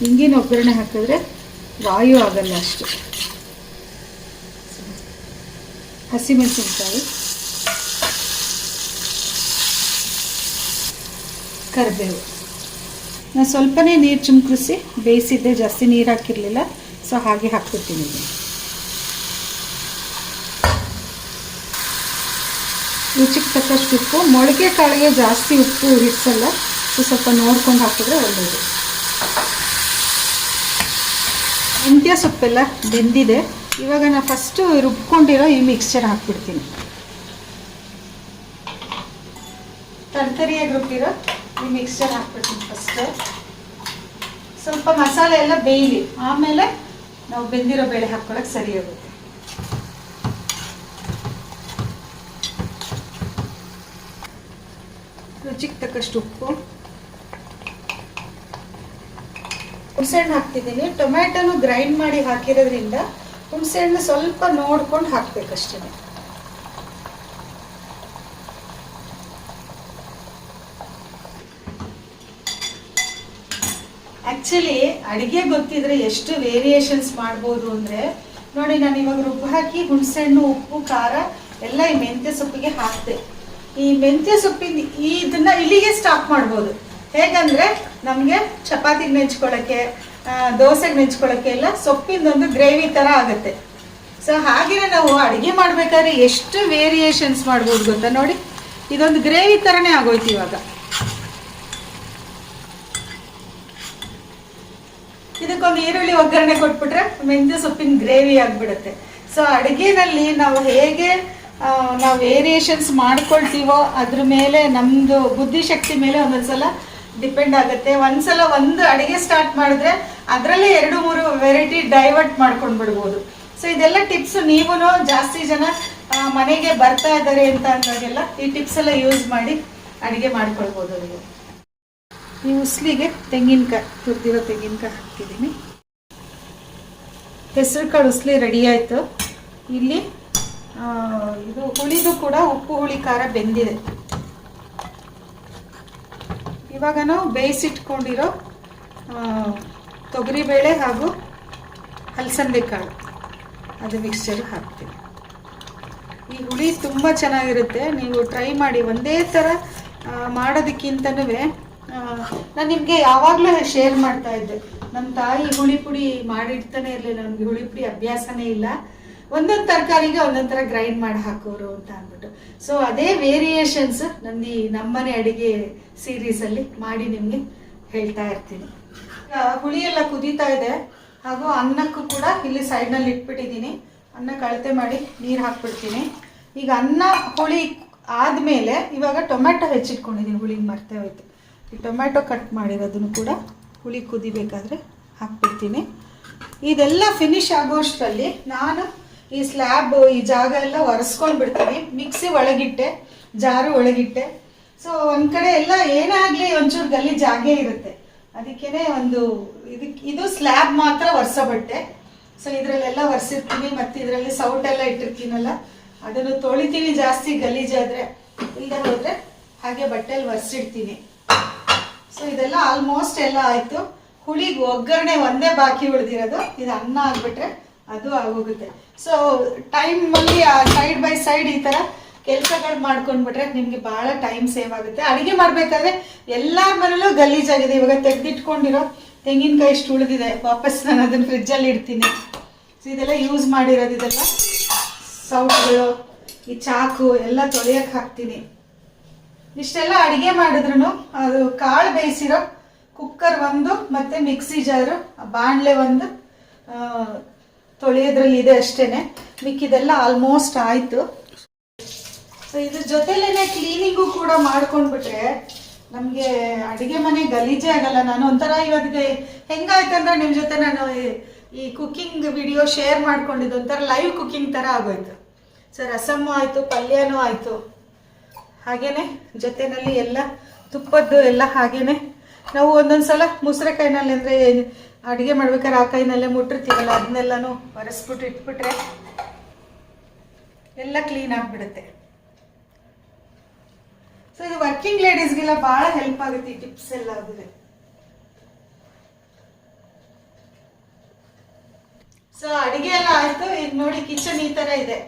ಹಿಂಗಿನ ಒಗ್ಗರಣೆ ಹಾಕಿದ್ರೆ ವಾಯು ಆಗಲ್ಲ ಅಷ್ಟು. ಹಸಿಮೆಣಸಿನ್ಕಾಯಿ. ಕರಿಬೇವು. ನಾನು ಸ್ವಲ್ಪನೇ ನೀರು ಚುಮ್ಕಿಸಿ ಬೇಯಿಸಿದ್ದೆ ಜಾಸ್ತಿ ನೀರು ಹಾಕಿರಲಿಲ್ಲ, ಸೊ ಹಾಗೆ ಹಾಕ್ಬಿಡ್ತೀನಿ. ರುಚಿಗೆ ತಕ್ಕಷ್ಟು ಉಪ್ಪು, ಮೊಳಕೆ ಕಾಳಿಗೆ ಜಾಸ್ತಿ ಉಪ್ಪು ಹಿಡಿಸಲ್ಲ. ಸೊ, ಸ್ವಲ್ಪ ನೋಡ್ಕೊಂಡು ಹಾಕಿದ್ರೆ ಒಳ್ಳೆಯದು ಮೆಂತ್ಯ ಸೊಪ್ಪೆಲ್ಲ ಬೆಂದಿದೆ. ಇವಾಗ ನಾನು ಫಸ್ಟು ರುಬ್ಕೊಂಡಿರೋ ಈ ಮಿಕ್ಸ್ಚರ್ ಹಾಕ್ಬಿಡ್ತೀನಿ. ತರ್ತರಿಯಾಗಿ ರುಬ್ಬಿರೋ ಈ ಮಿಕ್ಸ್ಚರ್ ಹಾಕ್ಬಿಡ್ತೀನಿ ಫಸ್ಟು ಸ್ವಲ್ಪ ಮಸಾಲೆ ಎಲ್ಲ ಬೇಯಲಿ. ಆಮೇಲೆ ನಾವು ಬೆಂದಿರೋ ಬೇಳೆ ಹಾಕ್ಕೊಳಕ್ಕೆ ಸರಿ ರುಚಿಗೆ ತಕ್ಕಷ್ಟು ಉಪ್ಪು. ಹುಣಸೆಹಣ್ಣು ಹಾಕ್ತಿದ್ದೀನಿ. ಟೊಮ್ಯಾಟೊನು ಗ್ರೈಂಡ್ ಮಾಡಿ ಹಾಕಿರೋದ್ರಿಂದ ಹುಣಸೆಹಣ್ಣು ಸ್ವಲ್ಪ ನೋಡ್ಕೊಂಡು ಹಾಕ್ಬೇಕಷ್ಟೇ ಆಕ್ಚುಲಿ ಅಡಿಗೆ ಗೊತ್ತಿದ್ರೆ ಎಷ್ಟು ವೇರಿಯೇಷನ್ಸ್ ಮಾಡ್ಬೋದು ಅಂದ್ರೆ, ನೋಡಿ ನಾನು ಇವಾಗ ರುಬ್ಬು ಹಾಕಿ ಹುಣಸೆಹಣ್ಣು, ಉಪ್ಪು, ಖಾರ ಎಲ್ಲ ಈ ಮೆಂತ್ಯ ಸೊಪ್ಪಿಗೆ ಹಾಕ್ತೆ ಈ ಮೆಂತ್ಯ ಸೊಪ್ಪಿನ ಈ ಇದನ್ನ ಇಲ್ಲಿಗೆ ಸ್ಟಾಕ್ ಮಾಡ್ಬೋದು. ಹೇಗಂದ್ರೆ ನಮಗೆ ಚಪಾತಿಗೆ ನೆಂಚ್ಕೊಳ್ಳೋಕ್ಕೆ ದೋಸೆಗೆ ನೆಂಚ್ಕೊಳ್ಳೋಕ್ಕೆ ಎಲ್ಲ ಸೊಪ್ಪಿಂದೊಂದು ಗ್ರೇವಿ ಥರ ಆಗುತ್ತೆ. ಸೊ ಹಾಗೆಯೇ ನಾವು ಅಡುಗೆ ಮಾಡ್ಬೇಕಾದ್ರೆ ಎಷ್ಟು ವೇರಿಯೇಷನ್ಸ್ ಮಾಡ್ಬೋದು ಗೊತ್ತಾ ನೋಡಿ? ಇದೊಂದು ಗ್ರೇವಿ ಥರನೇ ಆಗೋಯ್ತು ಇವಾಗ. ಇದಕ್ಕೊಂದು ಈರುಳ್ಳಿ ಒಗ್ಗರಣೆ ಕೊಟ್ಬಿಟ್ರೆ ಮೆಂತ್ಯ ಸೊಪ್ಪಿನ ಗ್ರೇವಿ ಆಗಿಬಿಡುತ್ತೆ. ಸೊ ಅಡುಗೆನಲ್ಲಿ ನಾವು ಹೇಗೆ ನಾವು ವೇರಿಯೇಷನ್ಸ್ ಮಾಡ್ಕೊಳ್ತೀವೋ ಅದ್ರ ಮೇಲೆ ನಮ್ದು ಬುದ್ಧಿಶಕ್ತಿ ಮೇಲೆ ಒಂದೊಂದ್ಸಲ ಡಿಪೆಂಡ್ ಆಗುತ್ತೆ. ಒಂದ್ಸಲ ಒಂದು ಅಡುಗೆ ಸ್ಟಾರ್ಟ್ ಮಾಡಿದ್ರೆ ಅದರಲ್ಲೇ ಎರಡು, ಮೂರು ವೆರೈಟಿ ಡೈವರ್ಟ್ ಮಾಡ್ಕೊಂಡು ಬಿಡ್ಬೋದು ಸೊ ಇದೆಲ್ಲ ಟಿಪ್ಸ್ ನೀವೂ ಜಾಸ್ತಿ ಜನ ಮನೆಗೆ ಬರ್ತಾ ಇದ್ದಾರೆ ಅಂತ ಅಂದಾಗೆಲ್ಲ ಈ ಟಿಪ್ಸ್ ಎಲ್ಲ ಯೂಸ್ ಮಾಡಿ ಅಡುಗೆ ಮಾಡ್ಕೊಳ್ಬೋದು ನೀವು. ಈ ಉಸ್ಲಿಗೆ ತೆಂಗಿನಕಾಯಿ, ತುರಿದಿರೋ ತೆಂಗಿನಕಾಯಿ ಹಾಕ್ತಿದ್ದೀನಿ. ಹೆಸರು ಕಾಳು ಉಸ್ಲಿ ರೆಡಿ ಆಯಿತು. ಇಲ್ಲಿ ಇದು ಹುಳಿದು ಕೂಡ ಉಪ್ಪು, ಹುಳಿ, ಖಾರ ಬೆಂದಿದೆ. ಇವಾಗ ನಾವು ಬೇಯಿಸಿಟ್ಕೊಂಡಿರೋ ತೊಗರಿ ತೊಗರಿಬೇಳೆ ಹಾಗೂ ಅಲಸಂದೆ ಕಾಳು. ಅದು ಮಿಕ್ಸ್ಚರ್ ಹಾಕ್ತೀವಿ. ಈ ಹುಳಿ ತುಂಬ ಚೆನ್ನಾಗಿರುತ್ತೆ. ನೀವು ಟ್ರೈ ಮಾಡಿ ಒಂದೇ ಥರ ಮಾಡೋದಕ್ಕಿಂತನೂ ನಾನು ನಿಮಗೆ ಯಾವಾಗಲೂ ಶೇರ್ ಮಾಡ್ತಾ ಇದ್ದೆ. ನಮ್ಮ ತಾಯಿ ಹುಳಿ ಪುಡಿ ಮಾಡಿಡ್ತಾನೆ ಇರಲಿಲ್ಲ ನಮಗೆ ಹುಳಿ ಪುಡಿ ಅಭ್ಯಾಸನೇ ಇಲ್ಲ. ಒಂದೊಂದು ತರಕಾರಿಗೆ ಒಂದೊಂದು ಥರ ಗ್ರೈಂಡ್ ಮಾಡಿ ಹಾಕೋರು ಅಂತ ಅಂದ್ಬಿಟ್ಟು. ಸೊ ಅದೇ ವೇರಿಯೇಷನ್ಸ್ ನಂದು ಈ ನಮ್ಮನೆ ಅಡಿಗೆ ಸೀರೀಸಲ್ಲಿ ಮಾಡಿ ನಿಮಗೆ ಹೇಳ್ತಾ ಇರ್ತೀನಿ. ಹುಳಿ ಎಲ್ಲ ಕುದೀತಾ ಇದೆ. ಹಾಗೂ ಅನ್ನಕ್ಕೂ ಕೂಡ ಇಲ್ಲಿ ಸೈಡ್ನಲ್ಲಿ ಇಟ್ಬಿಟ್ಟಿದ್ದೀನಿ. ಅನ್ನ ಕಳತೆ ಮಾಡಿ ನೀರು ಹಾಕ್ಬಿಡ್ತೀನಿ. ಈಗ ಅನ್ನ ಹುಳಿ ಆದಮೇಲೆ ಇವಾಗ ಟೊಮೆಟೊ ಹೆಚ್ಚಿಟ್ಕೊಂಡಿದ್ದೀನಿ ಹುಳಿಗೆ ಮರ್ತೆ ಹೋಯ್ತು. ಈ ಟೊಮೆಟೊ ಕಟ್ ಮಾಡಿರೋದನ್ನು ಕೂಡ ಹುಳಿ ಕುದಿಬೇಕಾದ್ರೆ ಹಾಕ್ಬಿಡ್ತೀನಿ. ಇದೆಲ್ಲ ಫಿನಿಶ್ ಆಗೋಷ್ಟರಲ್ಲಿ ನಾನು ಈ ಸ್ಲ್ಯಾಬ್ ಈ ಜಾಗ ಎಲ್ಲ ಒರೆಸ್ಕೊಂಡು ಬಿಡ್ತೀನಿ ಮಿಕ್ಸಿ ಒಳಗಿಟ್ಟೆ, ಜಾರು ಒಳಗಿಟ್ಟೆ. ಸೊ ಒಂದ್ ಕಡೆ ಎಲ್ಲ ಏನಾಗ್ಲಿ ಒಂಚೂರು ಗಲ್ಲಿ ಜಾಗೆ ಇರುತ್ತೆ. ಅದಕ್ಕೇನೆ ಒಂದು ಇದಕ್ಕೆ ಇದು ಸ್ಲ್ಯಾಬ್ ಮಾತ್ರ ಒರೆಸೋ ಬಟ್ಟೆ. ಸೊ ಇದ್ರಲ್ಲೆಲ್ಲ ಒರೆಸಿರ್ತೀನಿ, ಮತ್ತೆ ಇದರಲ್ಲಿ ಸೌಟ್ ಎಲ್ಲ ಇಟ್ಟಿರ್ತೀನಲ್ಲ, ಅದನ್ನು ತೊಳಿತೀನಿ ಜಾಸ್ತಿ ಗಲೀಜಾದ್ರೆ ಇಲ್ಲದೆ ಹೋದ್ರೆ ಹಾಗೆ ಬಟ್ಟೆಲಿ ಒರೆಸಿಡ್ತೀನಿ. ಸೊ ಇದೆಲ್ಲ ಆಲ್ಮೋಸ್ಟ್ ಎಲ್ಲ ಆಯ್ತು. ಹುಳಿಗೆ ಒಗ್ಗರಣೆ ಒಂದೇ ಬಾಕಿ ಉಳಿದಿರೋದು. ಇದು ಅನ್ನ ಆಗ್ಬಿಟ್ರೆ ಅದು ಆಗೋಗುತ್ತೆ. ಸೊ ಟೈಮಲ್ಲಿ ಸೈಡ್ ಬೈ ಸೈಡ್ ಈ ಥರ ಕೆಲಸಗಳು ಮಾಡ್ಕೊಂಡ್ಬಿಟ್ರೆ ನಿಮಗೆ ಭಾಳ ಟೈಮ್ ಸೇವ್ ಆಗುತ್ತೆ. ಅಡುಗೆ ಮಾಡಬೇಕಾದ್ರೆ ಎಲ್ಲರ ಮನೇಲೂ ಗಲೀಜಾಗಿದೆ. ಇವಾಗ ತೆಗೆದಿಟ್ಕೊಂಡಿರೋ ತೆಂಗಿನಕಾಯಿ ಇಷ್ಟು ಉಳಿದಿದೆ. ವಾಪಸ್ ನಾನು ಅದನ್ನು ಫ್ರಿಜ್ಜಲ್ಲಿ ಇಡ್ತೀನಿ. ಸೊ ಇದೆಲ್ಲ ಯೂಸ್ ಮಾಡಿರೋದು ಇದೆಲ್ಲ. ಸೌಟ್ಗಳು ಈ ಚಾಕು ಎಲ್ಲ ತೊಳೆಯಕ್ಕೆ ಹಾಕ್ತೀನಿ. ಇಷ್ಟೆಲ್ಲ ಅಡಿಗೆ ಮಾಡಿದ್ರು ಅದು ಕಾಳು ಬೇಯಿಸಿರೋ ಕುಕ್ಕರ್ ಒಂದು ಮತ್ತೆ ಮಿಕ್ಸಿ ಜಾರು ಬಾಣಲೆ ಒಂದು ಆ, ತೊಳೆಯೋದ್ರಲ್ಲಿ ಇದೆ ಅಷ್ಟೇನೆ. ಮಿಕ್ಕಿದೆಲ್ಲ ಆಲ್ಮೋಸ್ಟ್ ಆಯ್ತು. ಸೊ ಇದ್ರ ಜೊತೆಲೇನೆ ಕ್ಲೀನಿಂಗು ಕೂಡ ಮಾಡ್ಕೊಂಡ್ಬಿಟ್ರೆ ನಮಗೆ ಅಡಿಗೆ ಮನೆ ಗಲೀಜೇ ಆಗಲ್ಲ. ನಾನು ಒಂಥರ ಇವತ್ತಿಗೆ ಹೆಂಗಾಯ್ತಂದ್ರೆ ನಿಮ್ಮ ಜೊತೆ ನಾನು ಈ- ಕುಕ್ಕಿಂಗ್ ವಿಡಿಯೋ ಶೇರ್ ಮಾಡ್ಕೊಂಡಿದ್ದು ಒಂಥರ ಲೈವ್ ಕುಕ್ಕಿಂಗ್ ಥರ ಆಗೋಯ್ತು. ಸೊ ರಸಮ್ಮು ಆಯಿತು, ಪಲ್ಯನೂ ಆಯಿತು. ಹಾಗೇನೆ ಜೊತೆನಲ್ಲಿ ಎಲ್ಲ ತುಪ್ಪದ್ದು ಎಲ್ಲ ಹಾಗೇನೆ. ನಾವು ಒಂದೊಂದು ಸಲ ಮುಸ್ರೆಕಾಯಿನಲ್ಲಿ ಅಂದರೆ ಅಡುಗೆ ಮಾಡ್ಬೇಕಾದ್ರೆ ಆ ಕೈನಲ್ಲೇ ಮುಟ್ಟಿರ್ತೀವಲ್ಲ ಅದನ್ನೆಲ್ಲನೂ ಒರೆಸ್ಬಿಟ್ಟು ಇಟ್ಬಿಟ್ರೆ ಎಲ್ಲ ಕ್ಲೀನ್ ಆಗಿಬಿಡುತ್ತೆ. ಸೊ ಇದು ವರ್ಕಿಂಗ್ ಲೇಡೀಸ್ಗೆಲ್ಲ ಭಾಳ ಹೆಲ್ಪ್ ಆಗುತ್ತೆ, ಈ ಟಿಪ್ಸ್ ಎಲ್ಲ ಆಗಿದೆ ಸೊ ಅಡಿಗೆ ಎಲ್ಲ ಆಯ್ತು. ಈಗ ನೋಡಿ ಕಿಚನ್ ಈ ತರ ಇದೆ.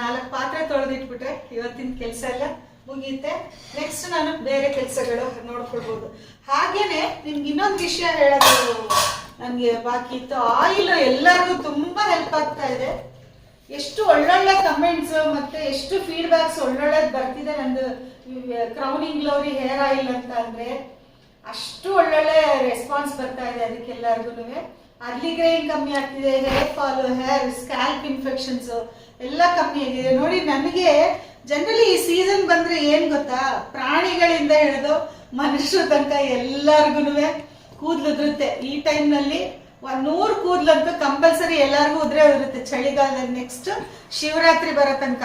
ನಾಲ್ಕು ಪಾತ್ರೆ ತೊಳೆದಿಟ್ಬಿಟ್ರೆ ಇವತ್ತಿನ ಕೆಲಸ ಎಲ್ಲ ಮುಗಿಯುತ್ತೆ ನೆಕ್ಸ್ಟ್ ನಾನು ಬೇರೆ ಕೆಲಸಗಳು ನೋಡ್ಕೊಳ್ಬೋದು. ಹಾಗೇನೆ ನಿಮ್ಗೆ ಇನ್ನೊಂದು ವಿಷಯ ಹೇಳೋದು ನನಗೆ ಬಾಕಿ ಇತ್ತು. ಆಯಿಲ್ ಎಲ್ಲರಿಗೂ ತುಂಬಾ ಹೆಲ್ಪ್ ಆಗ್ತಾ ಇದೆ. ಎಷ್ಟು ಒಳ್ಳೊಳ್ಳೆ ಕಮೆಂಟ್ಸ್ ಮತ್ತೆ ಎಷ್ಟು ಫೀಡ್ಬ್ಯಾಕ್ಸ್ ಒಳ್ಳೊಳ್ಳೆದು ಬರ್ತಿದೆ ನಂದು ಕ್ರೌನಿಂಗ್ ಗ್ಲೋರಿ ಹೇರ್ ಆಯಿಲ್ ಅಂತ ಅಂದ್ರೆ ಅಷ್ಟು ಒಳ್ಳೊಳ್ಳೆ ರೆಸ್ಪಾನ್ಸ್ ಬರ್ತಾ ಇದೆ ಅದಕ್ಕೆಲ್ಲರಿಗೂ ಅರ್ಲಿ ಗ್ರೇನ್ ಕಮ್ಮಿ ಆಗ್ತಿದೆ hair fall hair scalp infections ಎಲ್ಲ ಕಮ್ಮಿ ಆಗಿದೆ. ನೋಡಿ, ನನಗೆ ಜನರಲಿ ಈ ಸೀಸನ್ ಬಂದ್ರೆ ಏನ್ ಗೊತ್ತಾ? ಪ್ರಾಣಿಗಳಿಂದ ಹಿಡಿದು ಮನುಷ್ಯರ ತನಕ ಎಲ್ಲಾರ್ಗು ಕೂದಲು ಉದುರುತ್ತೆ ಈ ಟೈಮ್ನಲ್ಲಿ ಒಂದ್ ನೂರು ಕೂದಲಂತೂ ಕಂಪಲ್ಸರಿ ಎಲ್ಲರಿಗೂ ಉದ್ರೆ ಉದುರುತ್ತೆ ಚಳಿಗಾಲದಲ್ಲಿ ನೆಕ್ಸ್ಟ್ ಶಿವರಾತ್ರಿ ಬರೋ ತನಕ.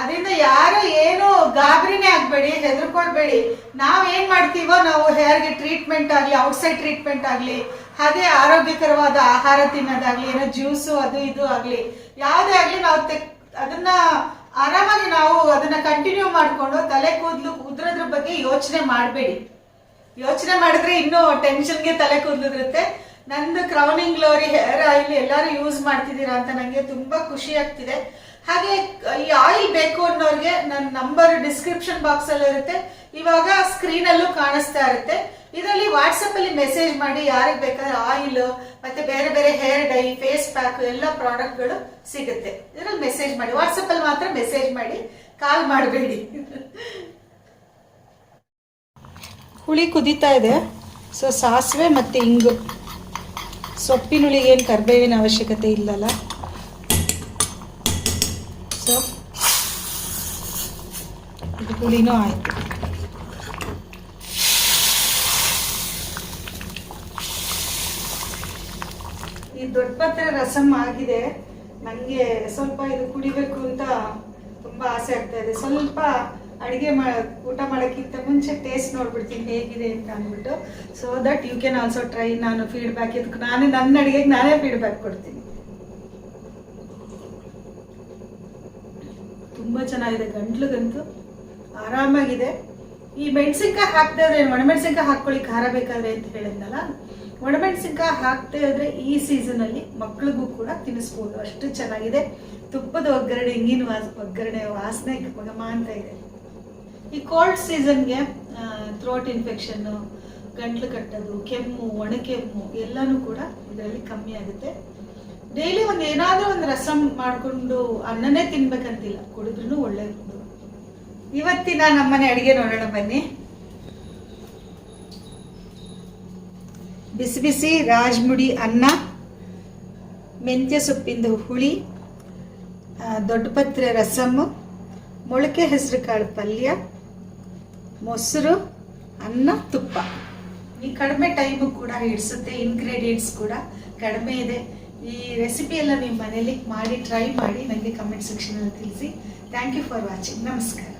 ಅದರಿಂದ ಯಾರು ಏನು ಗಾಬರಿನೇ ಆಗ್ಬೇಡಿ, ಹೆದರ್ಕೊಳ್ಬೇಡಿ. ನಾವ್ ಏನ್ ಮಾಡ್ತೀವೋ ನಾವು ಹೇರ್ಗೆ ಟ್ರೀಟ್ಮೆಂಟ್ ಆಗ್ಲಿ ಔಟ್ಸೈಡ್ ಟ್ರೀಟ್ಮೆಂಟ್ ಆಗ್ಲಿ ಹಾಗೆ ಆರೋಗ್ಯಕರವಾದ ಆಹಾರ ತಿನ್ನೋದಾಗ್ಲಿ, ಏನೋ ಜ್ಯೂಸು ಅದು ಇದು ಆಗ್ಲಿ, ಯಾವುದೇ ಆಗ್ಲಿ ನಾವು ಅದನ್ನ ಆರಾಮಾಗಿ ನಾವು ಅದನ್ನ ಕಂಟಿನ್ಯೂ ಮಾಡ್ಕೊಂಡು ತಲೆ ಕೂದಲು ಉದ್ರೋದ್ರ ಬಗ್ಗೆ ಯೋಚನೆ ಮಾಡಬೇಡಿ. ಯೋಚನೆ ಮಾಡಿದ್ರೆ ಇನ್ನೂ ಟೆನ್ಷನ್ಗೆ ತಲೆ ಕೂದಲಿರುತ್ತೆ. ನಂದು ಕ್ರೌನಿಂಗ್ ಗ್ಲೋರಿ ಹೇರ್ ಆಯಿಲ್ ಎಲ್ಲರೂ ಯೂಸ್ ಮಾಡ್ತಿದ್ದೀರಾ ಅಂತ ನನಗೆ ತುಂಬಾ ಖುಷಿ ಆಗ್ತಿದೆ. ಹಾಗೆ, ಈ ಆಯಿಲ್ ಬೇಕು ಅನ್ನೋರಿಗೆ ನನ್ನ ನಂಬರ್ ಡಿಸ್ಕ್ರಿಪ್ಷನ್ ಬಾಕ್ಸ್ ಅಲ್ಲಿ ಇರುತ್ತೆ. ಇವಾಗ ಸ್ಕ್ರೀನ್ ಅಲ್ಲೂ ಕಾಣಿಸ್ತಾ ಇರುತ್ತೆ. ಇದರಲ್ಲಿ ವಾಟ್ಸಪ್ ಅಲ್ಲಿ ಮೆಸೇಜ್ ಮಾಡಿ ಯಾರಿಗೆ ಬೇಕಾದ್ರೆ ಆಯಿಲ್ ಮತ್ತೆ ಬೇರೆ ಬೇರೆ ಹೇರ್ ಡೈ ಫೇಸ್ ಪ್ಯಾಕ್ ಎಲ್ಲ ಪ್ರಾಡಕ್ಟ್ಗಳು ಸಿಗುತ್ತೆ. ಇದರಲ್ಲಿ ಮೆಸೇಜ್ ಮಾಡಿ. ವಾಟ್ಸಪ್ ಅಲ್ಲಿ ಮಾತ್ರ ಮೆಸೇಜ್ ಮಾಡಿ. ಕಾಲ್ ಮಾಡಬೇಡಿ. ಹುಳಿ ಕುದೀತಾ ಇದೆ. ಸೊ ಸಾಸಿವೆ ಮತ್ತು ಇಂಗು. ಸೊಪ್ಪಿನ ಹುಳಿಗೇನು ಕರ್ಬೇವಿನ ಅವಶ್ಯಕತೆ ಇಲ್ಲಲ್ಲ? ಸೊ ಇದು ಹುಳಿನೂ ಆಯಿತು. ಈ ದೊಡ್ಡ ಪತ್ರೆ ರಸಮ್ ಆಗಿದೆ. ನನಗೆ ಸ್ವಲ್ಪ ಇದು ಕುಡಿಬೇಕು ಅಂತ ತುಂಬ ಆಸೆ ಆಗ್ತಾ ಇದೆ. ಸ್ವಲ್ಪ ಅಡುಗೆ ಮಾಡ ಊಟ ಮಾಡೋಕ್ಕಿಂತ ಮುಂಚೆ ಟೇಸ್ಟ್ ನೋಡ್ಬಿಡ್ತೀನಿ ಹೇಗಿದೆ ಅಂತ ಅಂದ್ಬಿಟ್ಟು. So that you can also try ನಾನು ಫೀಡ್ಬ್ಯಾಕ್ ಇದಕ್ಕೆ. ನಾನೇ ನನ್ನ ಅಡುಗೆಗೆ ನಾನೇ ಫೀಡ್ಬ್ಯಾಕ್ ಕೊಡ್ತೀನಿ. ತುಂಬ ಚೆನ್ನಾಗಿದೆ, ಗಂಟ್ಲಿಗಂತೂ ಆರಾಮಾಗಿದೆ. ಈ ಮೆಣಸಿನ್ಕಾಯಿ ಹಾಕ್ತಾ ಇದ್ರೆ ಒಣಮೆಣಸಿನ್ಕಾಯಿ ಹಾಕ್ಕೊಳ್ಳಿ, ಖಾರ ಬೇಕಾದ್ರೆ ಅಂತ ಹೇಳಿದ್ನಲ್ಲ. ಒಣಮೆಣಸಿನ್ಕಾಯಿ ಹಾಕ್ತಾ ಇದ್ರೆ ಈ ಸೀಸನಲ್ಲಿ ಮಕ್ಳಿಗೂ ಕೂಡ ತಿನ್ನಿಸ್ಬೋದು. ಅಷ್ಟು ಚೆನ್ನಾಗಿದೆ. ತುಪ್ಪದ ಒಗ್ಗರಣೆ ಹಿಂಗಿನ ವಾಸ, ಒಗ್ಗರಣೆ ವಾಸನೆ ಗಮ ಅಂತ ಇದೆ. ಈ ಕೋಲ್ಡ್ ಸೀಸನ್ಗೆ ಥ್ರೋಟ್ ಇನ್ಫೆಕ್ಷನ್ನು ಗಂಟ್ಲು ಕಟ್ಟೋದು, ಕೆಮ್ಮು, ಒಣಕೆಮ್ಮು ಎಲ್ಲನೂ ಕೂಡ ಇದರಲ್ಲಿ ಕಮ್ಮಿ ಆಗುತ್ತೆ. ಡೈಲಿ ಒಂದು ಏನಾದರೂ ಒಂದು ರಸಂ ಮಾಡಿಕೊಂಡು ಅನ್ನನೇ ತಿನ್ಬೇಕಂತಿಲ್ಲ ಕುಡಿದ್ರೂ ಒಳ್ಳೆಯದು ಇವತ್ತಿನ ನಮ್ಮನೆ ಅಡುಗೆ ನೋಡೋಣ ಬನ್ನಿ. ಬಿಸಿ ಬಿಸಿ ರಾಜ್ಮುಡಿ ಅನ್ನ, ಮೆಂತ್ಯ ಸೊಪ್ಪಿಂದು ಹುಳಿ ದೊಡ್ಡಪತ್ರೆ ದೊಡ್ಡ ಪತ್ರೆ ರಸಮ್ಮು ಮೊಳಕೆ ಹೆಸರು ಕಾಳು ಪಲ್ಯ ಮೊಸರು, ಅನ್ನ, ತುಪ್ಪ. ಈ ಕಡಿಮೆ ಟೈಮು ಕೂಡ ಹಿಡಿಸುತ್ತೆ ಇನ್ಗ್ರೀಡಿಯೆಂಟ್ಸ್ ಕೂಡ ಕಡಿಮೆ ಇದೆ. ಈ ರೆಸಿಪಿ ಎಲ್ಲ ನೀವು ಮನೇಲಿ ಮಾಡಿ ಟ್ರೈ ಮಾಡಿ ನನಗೆ ಕಮೆಂಟ್ ಸೆಕ್ಷನಲ್ಲಿ ತಿಳಿಸಿ. ಥ್ಯಾಂಕ್ ಯು ಫಾರ್ ವಾಚಿಂಗ್ ನಮಸ್ಕಾರ.